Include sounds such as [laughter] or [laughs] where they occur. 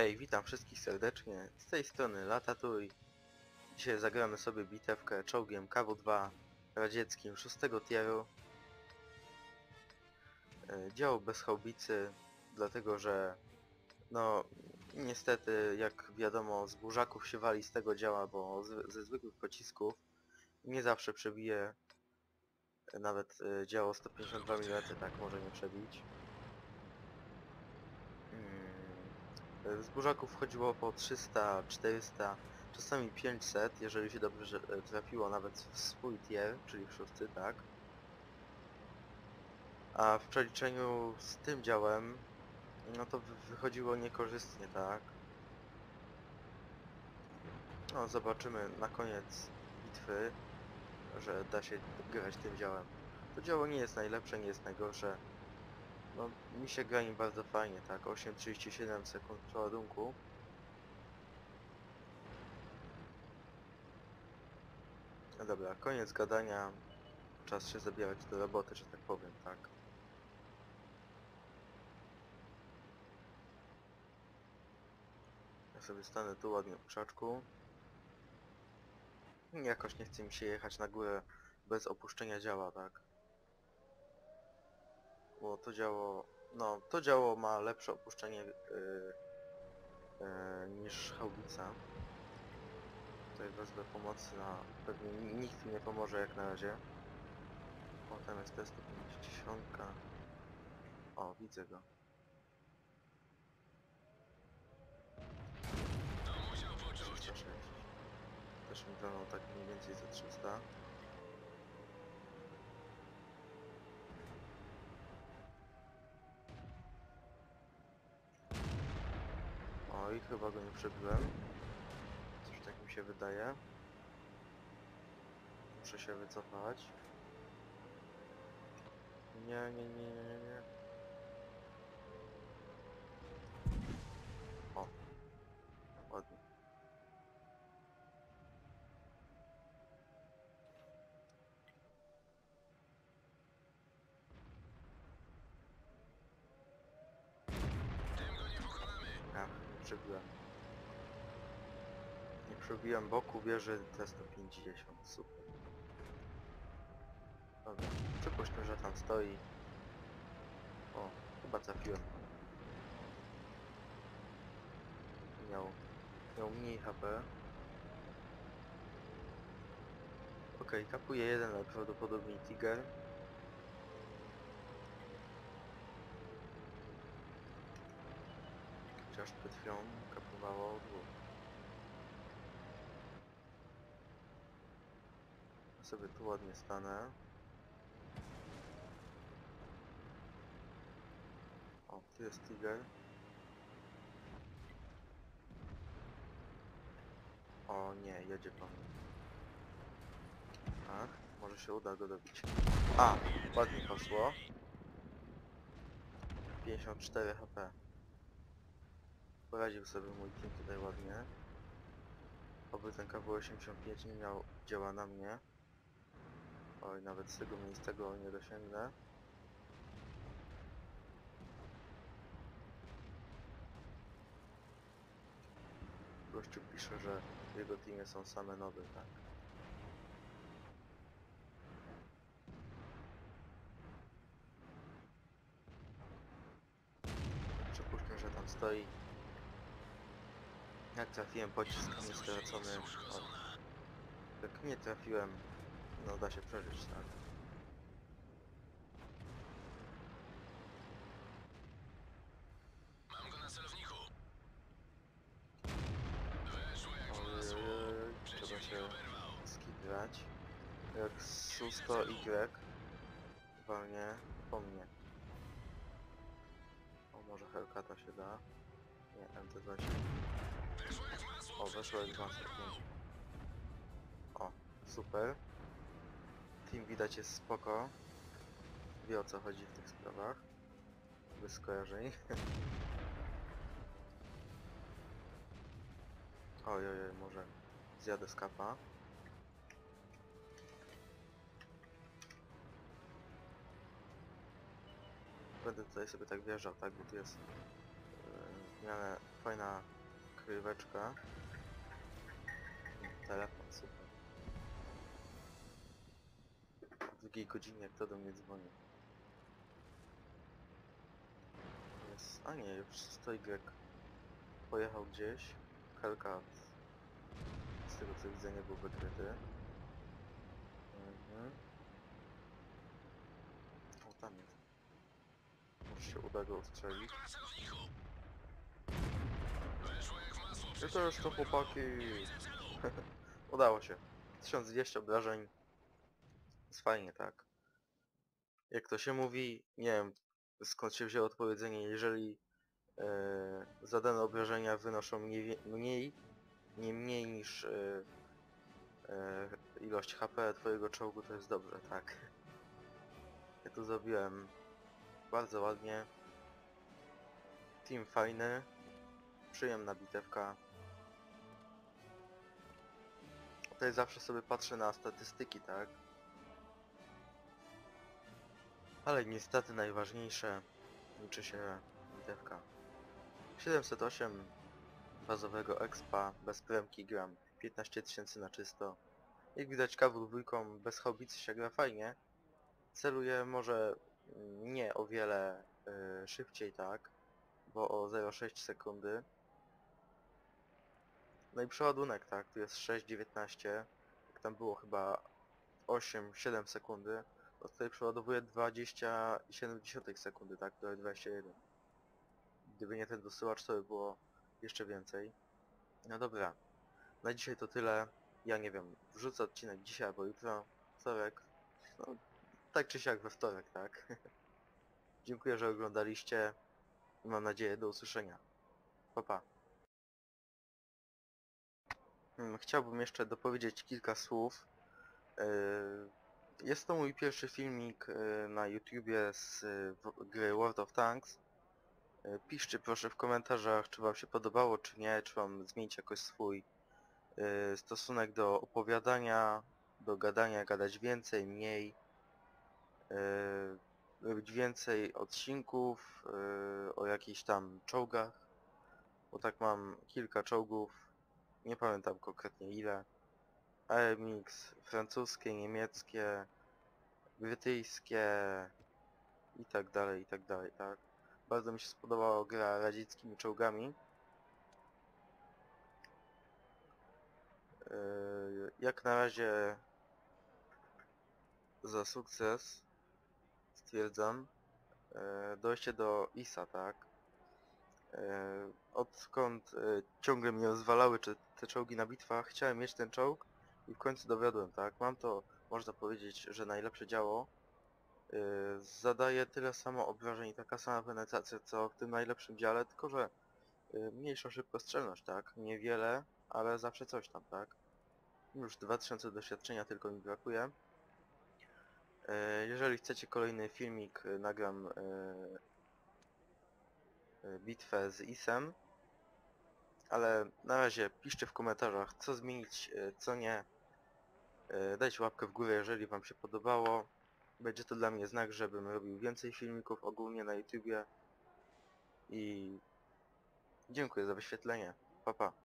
Hej, witam wszystkich serdecznie. Z tej strony Latatuj. Dzisiaj zagramy sobie bitewkę czołgiem KW-2 radzieckim 6 tieru. E, Dział bez haubicy, dlatego że no niestety jak wiadomo z burzaków się wali z tego działa, bo ze zwykłych pocisków nie zawsze przebije nawet działo 152 mm, tak może nie przebić. Mm, Z burzaków wchodziło po 300, 400, czasami 500, jeżeli się dobrze e, trafiło nawet w swój tier, czyli w szósty, tak. A w przeliczeniu z tym działem, no to wy- wychodziło niekorzystnie, tak. No zobaczymy na koniec bitwy, że da się grać tym działem. To działo nie jest najlepsze, nie jest najgorsze. No, mi się gra nim bardzo fajnie, tak, 8,37 sekund przeładunku. No dobra, koniec gadania. Czas się zabierać do roboty, że tak powiem, tak. Ja sobie stanę tu ładnie w krzaczku. Jakoś nie chce mi się jechać na górę bez opuszczenia działa, tak. Bo to działo, no to działo ma lepsze opuszczenie yy, yy, niż haubica. Tutaj wezmę pomocy na... pewnie ni- nikt mi nie pomoże jak na razie. O, tam jest T150. O, widzę go. To musiał poczuć. 306. Też mi wolno tak mniej więcej za 300. Oj, chyba go nie przebiłem. Coś tak mi się wydaje. Muszę się wycofać. Nie, nie, nie, nie, nie. O. Ładnie. Tym go nie przebiłem. Nie przebiłem boku wieży T150, super. Dobra, przypuśćmy, że tam stoi. O, chyba trafiłem. Miał, miał mniej HP. Okej, kapuje jeden, ale prawdopodobnie Tiger. Chociaż przed chwilą kapowało dwóch. Sobie tu ładnie stanę. O, tu jest Tiger. O nie, jedzie po mnie. Ach, może się uda go dobić. A, ładnie poszło. 54 HP. Poradził sobie mój team tutaj ładnie. Oby ten KW-85 nie miał dzieła na mnie. Oj, nawet z tego miejsca go nie dosięgnę. Gościu pisze, że w jego teamie są same nowe, tak. Przypuśćmy, że tam stoi. Jak trafiłem pocisk nie stracony. O, Uszkodzona. jak nie trafiłem, no da się przeżyć, tak. Mam go na celowniku. Weszło jak w masło. Ojej, trzeba się skitrać. Jak susto Y walnie po mnie. O, może Hellcata się da. Nie, MT2 się... Weszło masło. O, weszło jak 2 sekund. O, super. Team widać jest spoko. Wie o co chodzi w tych sprawach. Bez skojarzeń. [laughs] Oj, oj, oj, może zjadę skapa. Będę tutaj sobie tak wjeżdżał, tak, bo tu jest miarę Fajna kryweczka. Telefon, super. O drugiej godzinie kto do mnie dzwoni? Jest... A nie, już stoi Greg. Pojechał gdzieś. Hellcat. Z tego co widzę nie był wykryty. Mhm. O, tam jest. Może się uda go ustrzelić. Tylko na celowniku! Weszło I to jest to chłopaki. [laughs] Udało się. 1200 obrażeń. Jest fajnie, tak. Jak to się mówi, nie wiem skąd się wzięło odpowiedzenie, jeżeli e, zadane obrażenia wynoszą mniej, mniej nie mniej niż e, e, ilość HP twojego czołgu, to jest dobrze, tak. Ja to zrobiłem bardzo ładnie. Team fajny, przyjemna bitewka. Tutaj zawsze sobie patrzę na statystyki, tak? Ale niestety najważniejsze liczy się bitewka. 708 bazowego expa, bez premki gram 15 tysięcy na czysto. Jak widać kawą dwójką bez hobicy się gra fajnie. Celuję może nie o wiele y, szybciej, tak? Bo o 0,6 sekundy. No i przeładunek, tak? Tu jest 6,19. Jak tam było chyba 8-7 sekundy. To tutaj przeładowuje 20,7 sekundy, tak? To jest 21. Gdyby nie ten dosyłacz, to by było jeszcze więcej. No dobra. Na dzisiaj to tyle. Ja nie wiem, wrzucę odcinek dzisiaj albo jutro. Wtorek. No, tak czy siak we wtorek, tak? [laughs] Dziękuję, że oglądaliście. I mam nadzieję do usłyszenia. Pa, pa. Mm, Chciałbym jeszcze dopowiedzieć kilka słów. Yy, Jest to mój pierwszy filmik yy, na YouTubie z w- gry World of Tanks. Piszcie proszę w komentarzach, czy wam się podobało, czy nie, czy wam zmienić jakoś swój stosunek do opowiadania, do gadania, gadać więcej, mniej, robić więcej odcinków o jakichś tam czołgach, bo tak mam kilka czołgów, nie pamiętam konkretnie ile. AMX, francuskie, niemieckie, brytyjskie i tak dalej, i tak dalej, tak. Bardzo mi się spodobała gra radzieckimi czołgami. Yy, Jak na razie za sukces stwierdzam yy, dojście do ISA, tak. Yy, Odkąd yy, ciągle mnie rozwalały czy te czołgi na bitwach, chciałem mieć ten czołg i w końcu dowiodłem, tak. Mam to, można powiedzieć, że najlepsze działo. Yy, Zadaje tyle samo obrażeń i taka sama penetracja co w tym najlepszym dziale, tylko że mniejsza szybkostrzelność, tak. Niewiele, ale zawsze coś tam, tak. Już 2000 doświadczenia tylko mi brakuje. E, Jeżeli chcecie kolejny filmik, e, nagram e, e, bitwę z ISem. Ale na razie piszcie w komentarzach co zmienić, e, co nie. E, Dajcie łapkę w górę, jeżeli wam się podobało. Będzie to dla mnie znak, żebym robił więcej filmików ogólnie na YouTubie. I dziękuję za wyświetlenie. Pa pa.